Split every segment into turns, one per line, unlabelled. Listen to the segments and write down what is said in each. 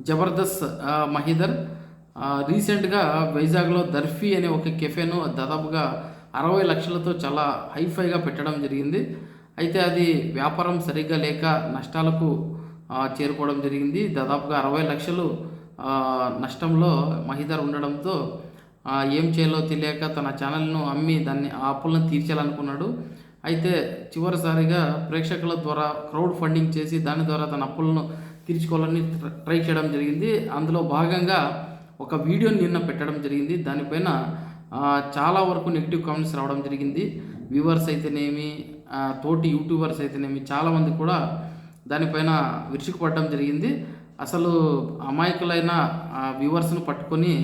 జబర్దస్త్ ఆ, మహిదర్. రీసెంట్గా వైజాగ్లో దర్ఫీ అనే ఒక కెఫేను దాదాపుగా అరవై లక్షలతో చాలా హైఫైగా పెట్టడం జరిగింది. అయితే అది వ్యాపారం సరిగ్గా లేక నష్టాలకు చేరుకోవడం జరిగింది. దాదాపుగా అరవై లక్షలు నష్టంలో మహిదర్ ఉండడంతో ఏం చేయాలో తెలియక తన ఛానల్ను అమ్మి దాన్ని ఆ అప్పులను తీర్చాలనుకున్నాడు. అయితే చివరిసారిగా ప్రేక్షకుల ద్వారా క్రౌడ్ ఫండింగ్ చేసి దాని ద్వారా తన అప్పులను తీర్చుకోవాలని ట్రై చేయడం జరిగింది. అందులో భాగంగా ఒక వీడియోని నిన్న పెట్టడం జరిగింది. దానిపైన చాలా వరకు నెగిటివ్ కామెంట్స్ రావడం జరిగింది. వ్యూవర్స్ అయితేనేమి తోటి యూట్యూబర్స్ అయితేనేమి చాలామంది కూడా దానిపైన విరుచుకుపడడం జరిగింది. అసలు అమాయకులైన వ్యూవర్స్ను పట్టుకొని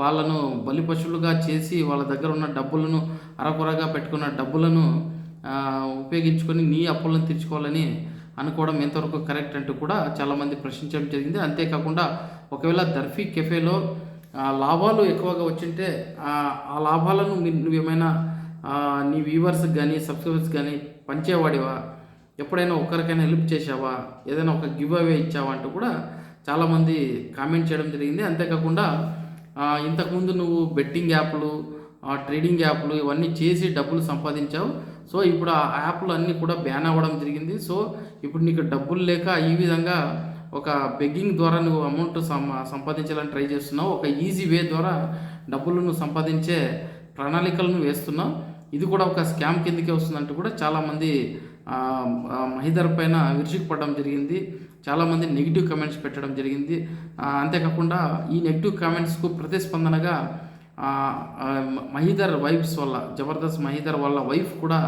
వాళ్ళను బలిపశువులుగా చేసి వాళ్ళ దగ్గర ఉన్న డబ్బులను అరకొరగా పెట్టుకున్న డబ్బులను ఉపయోగించుకొని నీ అప్పులను తీర్చుకోవాలని అనుకోవడం ఎంతవరకు కరెక్ట్ అంటూ కూడా చాలామంది ప్రశ్నించడం జరిగింది. అంతేకాకుండా ఒకవేళ దర్ఫీ కెఫేలో లాభాలు ఎక్కువగా వచ్చింటే ఆ ఆ లాభాలను మీ- నువ్వేమైనా నీ వ్యూవర్స్ కానీ సబ్స్క్రైబర్స్ కానీ పంచేవాడివా? ఎప్పుడైనా ఒక్కరికైనా హెల్ప్ చేసావా ఏదైనా ఒక గివ్ అవే ఇచ్చావా అంటూ కూడా చాలామంది కామెంట్ చేయడం జరిగింది. అంతేకాకుండా ఇంతకుముందు నువ్వు బెట్టింగ్ యాప్లు ట్రేడింగ్ యాప్లు ఇవన్నీ చేసి డబ్బులు సంపాదించావు. సో ఇప్పుడు ఆ యాప్లు అన్నీ కూడా బ్యాన్ అవ్వడం జరిగింది. సో ఇప్పుడు నీకు డబ్బులు లేక ఈ విధంగా ఒక బెగ్గింగ్ ద్వారా నువ్వు అమౌంట్ సం సంపాదించాలని ట్రై చేస్తున్నావు ఒక ఈజీ వే ద్వారా డబ్బులు నువ్వు సంపాదించే ప్రణాళికలను వేస్తున్నావు. ఇది కూడా ఒక స్కామ్ కిందకే వస్తుందంటూ కూడా చాలామంది మహిదర్ పైన విరుచుకుపడడం జరిగింది. చాలామంది నెగిటివ్ కామెంట్స్ పెట్టడం జరిగింది. అంతేకాకుండా ఈ నెగిటివ్ కామెంట్స్కు ప్రతిస్పందనగా మహీధర్ వైఫ్స్ వల్ల జబర్దస్త్ మహీధర్ వల్ల వైఫ్ కూడా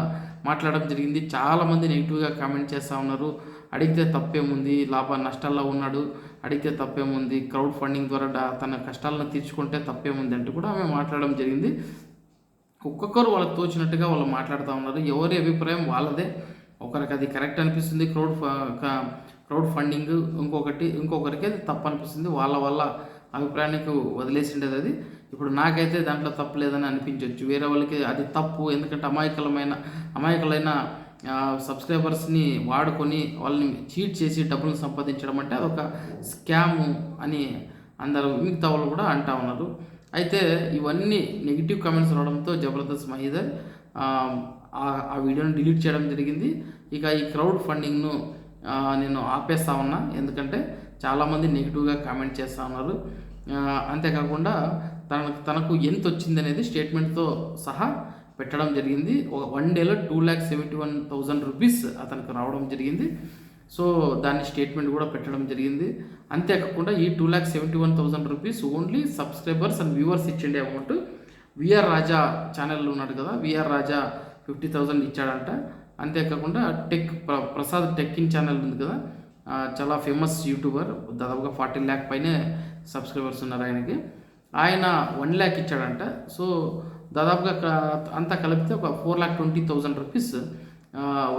మాట్లాడడం జరిగింది. చాలామంది నెగిటివ్గా కామెంట్ చేస్తూ ఉన్నారు. అడిగితే తప్పేముంది? లాభ నష్టాల్లో ఉన్నాడు. అడిగితే తప్పేముంది? క్రౌడ్ ఫండింగ్ ద్వారా తన కష్టాలను తీర్చుకుంటే తప్పేముంది అంటూ కూడా ఆమె మాట్లాడడం జరిగింది. ఒక్కొక్కరు వాళ్ళకి తోచినట్టుగా వాళ్ళు మాట్లాడుతూ ఉన్నారు. ఎవరి అభిప్రాయం వాళ్ళదే. ఒకరికి అది కరెక్ట్ అనిపిస్తుంది. క్రౌడ్ క్రౌడ్ ఫండింగ్ ఇంకొకటి ఇంకొకరికి అది తప్పు అనిపిస్తుంది. వాళ్ళ వల్ల అభిప్రాయానికి వదిలేసిండేది అది. ఇప్పుడు నాకైతే దాంట్లో తప్పు లేదని అనిపించవచ్చు వేరే వాళ్ళకి అది తప్పు ఎందుకంటే అమాయకులమైన అమాయకులైన సబ్స్క్రైబర్స్ని వాడుకొని వాళ్ళని చీట్ చేసి డబ్బులు సంపాదించడం అంటే అదొక స్కాము అని అందరూ మిగతా వాళ్ళు కూడా అంటా ఉన్నారు. అయితే ఇవన్నీ నెగిటివ్ కామెంట్స్ రావడంతో జబర్దస్త్ మహీదర్ ఆ, వీడియోని డిలీట్ చేయడం జరిగింది. ఇక ఈ క్రౌడ్ ఫండింగ్ను నేను ఆపేస్తా ఉన్నా. ఎందుకంటే చాలామంది నెగిటివ్గా కామెంట్ చేస్తూ ఉన్నారు. అంతేకాకుండా తన తనకు ఎంత వచ్చింది అనేది స్టేట్మెంట్తో సహా పెట్టడం జరిగింది. ఒక వన్ డేలో two lakh seventy one thousand rupees అతనికి రావడం జరిగింది. సో దాని స్టేట్మెంట్ కూడా పెట్టడం జరిగింది. అంతేకాకుండా ఈ two lakh seventy one thousand rupees only subscribers and viewers ఇచ్చిండే amount. VR Raja channel ఉన్నాడు కదా విఆర్ రాజా ఫిఫ్టీ థౌజండ్ ఇచ్చాడంట. అంతేకాకుండా tech Prasad tech in channel ఉంది కదా చాలా ఫేమస్ యూట్యూబర్ దాదాపుగా ఫార్టీ ల్యాక్ పైనే సబ్స్క్రైబర్స్ ఉన్నారు ఆయనకి. ఆయన వన్ ల్యాక్ ఇచ్చాడంట. సో దాదాపుగా అంతా కలిపితే ఒక four lakh twenty thousand rupees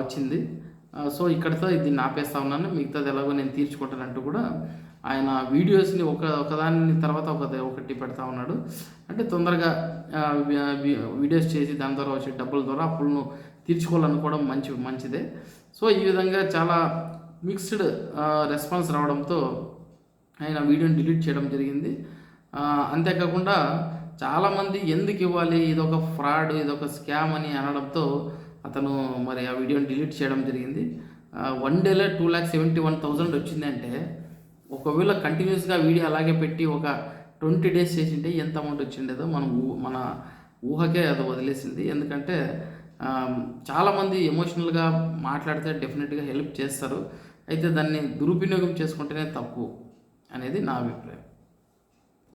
వచ్చింది. సో ఇక్కడితో దీన్ని ఆపేస్తా ఉన్నాను. మిగతాది ఎలాగో నేను తీర్చుకుంటానంటూ కూడా ఆయన వీడియోస్ని ఒక ఒకదాని తర్వాత ఒక ఒకటి పెడతా ఉన్నాడు. అంటే తొందరగా వీడియోస్ చేసి దాని ద్వారా వచ్చే డబ్బుల ద్వారా అప్పులను తీర్చుకోవాలనుకోవడం మంచి మంచిదే. సో ఈ విధంగా చాలా మిక్స్డ్ రెస్పాన్స్ రావడంతో ఆయన వీడియోని డిలీట్ చేయడం జరిగింది. అంతేకాకుండా చాలామంది ఎందుకు ఇవ్వాలి ఇదొక ఫ్రాడ్ ఇదొక స్కామ్ అని అనడంతో అతను మరి ఆ వీడియోని డిలీట్ చేయడం జరిగింది. వన్ డేలో two lakh seventy one thousand వచ్చిందంటే ఒకవేళ కంటిన్యూస్గా వీడియో అలాగే పెట్టి ఒక ట్వంటీ డేస్ చేసింటే ఎంత అమౌంట్ వచ్చిండేదో మనం మన ఊహకే అది వదిలేసింది. ఎందుకంటే చాలామంది ఎమోషనల్గా మాట్లాడితే డెఫినెట్గా హెల్ప్ చేస్తారు. అయితే దాన్ని దురుపయోగం చేసుకుంటేనే తప్పు అనేది నా అభిప్రాయం.